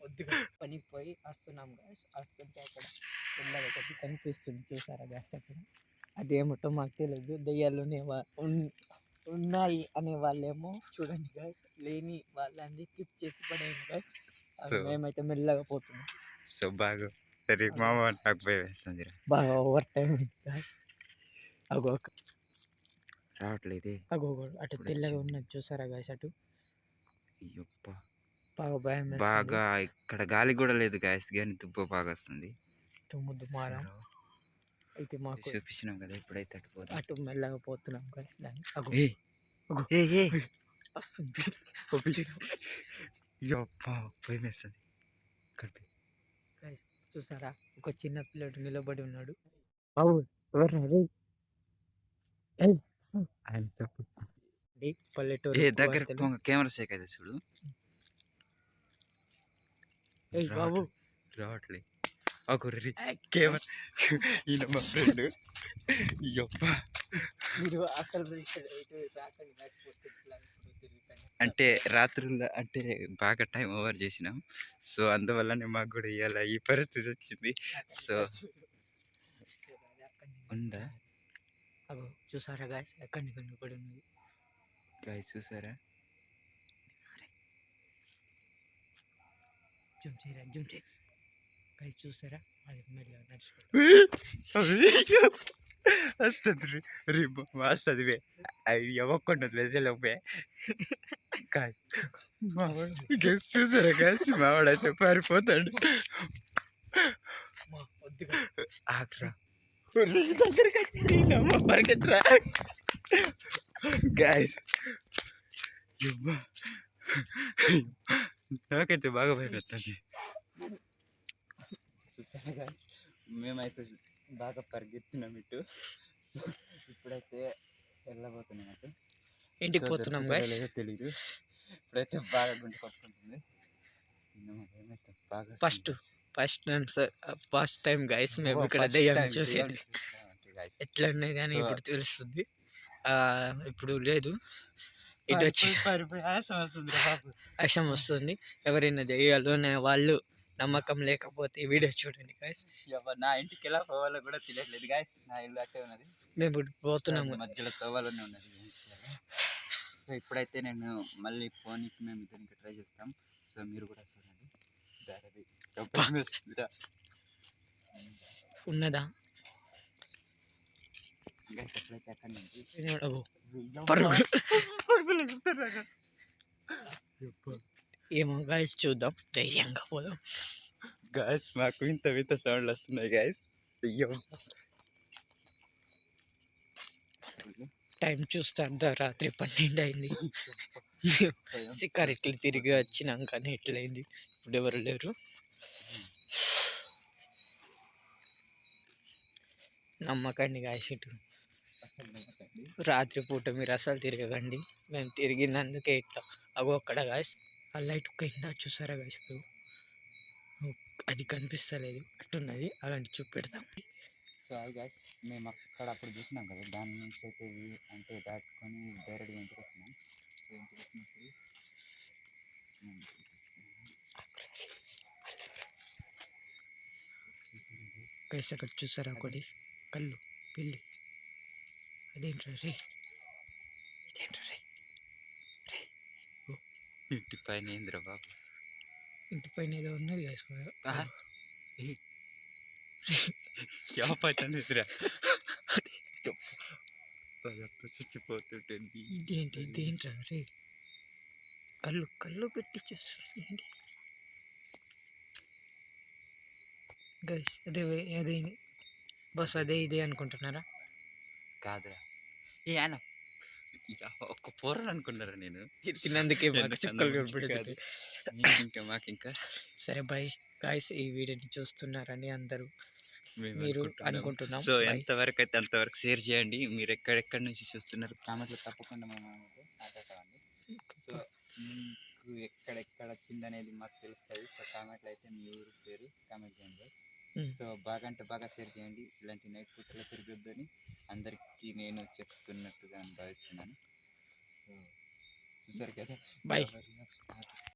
కొద్దిగా పనికి పోయి వస్తున్నాం గాయస్ వస్తుంటే అక్కడ పిల్లలు ఒకటి కనిపిస్తుంది. చూసారా గాయస్ అక్కడ? అదేమిటో మాకు తెలియదు దెయ్యాలు ఉన్నాయి అనే వాళ్ళేమో చూడండి గాయస్ లేని వాళ్ళని కిప్ చేసి పడేయండి గాయస్ మేమైతే మెల్లగా పోతున్నాం. సో బాగా సరే మామ నాకు వేస్తుంది. బాగా ఓవర్ టైం గాయస్ అగో రావట్లేదే. అగో అటు తెల్లగా. ఉన్నది చూసారా గాయస్ అటు? బాగా భయం వేస్తుంది. బాగా ఇక్కడ గాలి కూడా లేదు గాయస్ కానీ తుబ్బ బాగా వస్తుంది. తుమ్ముదు మారం అయితే మాకు చూపించినాం కదా ఇప్పుడైతే అటు పోదాం. అటు మెల్లగా పోతున్నాం గాయస్ దాన్ని. వస్తుంది. అయ్యప్ప! భయం వేస్తుంది. కలిపి చూసారా? ఒక చిన్న పిల్లడు నిలబడి ఉన్నాడు. బాబు ఎవరు ఆయన పల్లెటూరు ఏ దగ్గర కెమెరా షేక్ అయితే చూడు. బాబు. రావట్లే. ఒక కెమెరా ఈయన మా ఫ్రెండ్. అంటే రాత్రుల్లో అంటే బాగా టైం ఓవర్ చేసినాం. సో అందువల్లనే మాకు కూడా ఇవాళ ఈ పరిస్థితి వచ్చింది. సో ఉందా? చూసారా గాయస్ ఎక్కడికి కనిపడి ఉంది. గాయ చూసారా జూమ్ చేయరా జూమ్ చేయి గాయస్ చూసారా అది మెల్లగా నడుచుకో వస్తుంది రే వస్తుంది వే అవి ఎవ్వకుండా వెజలోపే కాయ మావాడు చూసారా కలిసి మావాడైతే పారిపోతాడు మా కొద్దిగా ఆగ్రా పరిగెత్తరా గాయస్ నాకైతే బాగా భయపెట్టాలి చూసారా గాయస్ మేమైతే బాగా పరిగెత్తున్నాం ఇటు. ఇప్పుడైతే వెళ్ళబోతున్నాం అటు. ఇంటికి పోతున్నాం గాయస్ తెలీదు. ఇప్పుడైతే బాగా గుండె కొట్టుకుంటుంది first first time first time guys మేము ఇక్కడ దెయ్యం చూసేది. ఎట్లా ఉన్నాయి కానీ ఇప్పుడు తెలుస్తుంది. ఇప్పుడు లేదు. ఇటు వచ్చి వస్తుంది. ఎవరైనా దెయ్యాలు అనే వాళ్ళు నమ్మకం లేకపోతే వీడియో చూడండి ఎవ- నా ఇంటికి ఎలా పోవాలో కూడా తెలియట్లేదు గాయస్. నా ఇల్లు అట్టే ఉన్నది. మేము ఇప్పుడు పోతున్నాము మధ్యలో తోవాలనే ఉన్నది? సో ఇప్పుడైతే నేను మళ్ళీ ఫోన్కి మేము ఇద్దరికి ట్రై చేస్తాం. సో మీరు కూడా చూడండి. దారిది. ఉన్నదా? ఏమో గైస్ చూద్దాం. ధైర్యంగా పోదాం. గాయస్ మాకు ఇంత వింత సౌండ్లు వస్తున్నాయి గాయస్ అయ్యో. టైం చూస్తే అర్ధరాత్రి పన్నెండు అయింది. సికార్ ఇట్లా తిరిగి వచ్చినాకనే ఇట్లయింది ఇప్పుడు ఎవరు లేరు? నమ్మకండి గాయస్ ఇటు. రాత్రి పూట మీరు అసలు తిరగకండి. మేము తిరిగినందుకే ఇట్లా. అగో అక్కడ గాయస్ ఆ లైట్ కింద చూసారా గాయస్ అది కనిపిస్తలేదు. అట్టున్నది అలాంటి చూపెడతాం. సో అది గాయస్ మేము అక్కడ అప్పుడు చూసినాం కదా దాని నుంచి అయితే అంటే దాటుకొని డైరెక్ట్గా ఇంటికి వచ్చినాం. సో ఇంటికి వచ్చినప్పుడు? గైస్ అక్కడ చూసారా ఒకటి? కళ్ళు పిల్లి. అదేంట్రా రే? ఇదేంట్రా రే? రే ఇంటి పైన ఏంద్ర బాబు? ఇంటి పైన ఏదో ఉన్నది గైస్ ఆహా. యాపచ్చనిద్ర చచ్చిపోతుంటే ఇదేంటి ఇదేంట్రా రే? కళ్ళు కళ్ళు పెట్టి చూస్తుంది ఏంటి? గైస్ అదే అదే బస్ అదే ఇదే అనుకుంటున్నారా? కాదురా. ఏ ఆయన ఒక్క పోరని అనుకున్నారా నేను? తిన్నందుకే ఇంకా మాకు ఇంకా సరే బాయ్. గాయస్ ఈ వీడియోని చూస్తున్నారని అందరూ మీరు అనుకుంటున్నాం. సో. ఎంతవరకు అయితే అంతవరకు షేర్ చేయండి. మీరు ఎక్కడెక్కడి నుంచి చూస్తున్నారు? కామెంట్లో తప్పకుండా మేము మాట్లాడతామండి సో మీకు ఎక్కడెక్కడ వచ్చిందనేది మాకు తెలుస్తుంది. సో కామెంట్లో అయితే మీ ఊరు పేరు కామెంట్ చేయండి. సో బాగా అంటే బాగా షేర్ చేయండి. ఇలాంటి నైట్ పూటలో తిరగొద్దని అందరికీ నేను చెప్తున్నట్టుగా నేను భావిస్తున్నాను. సో చూసారు కదా. ఎవరి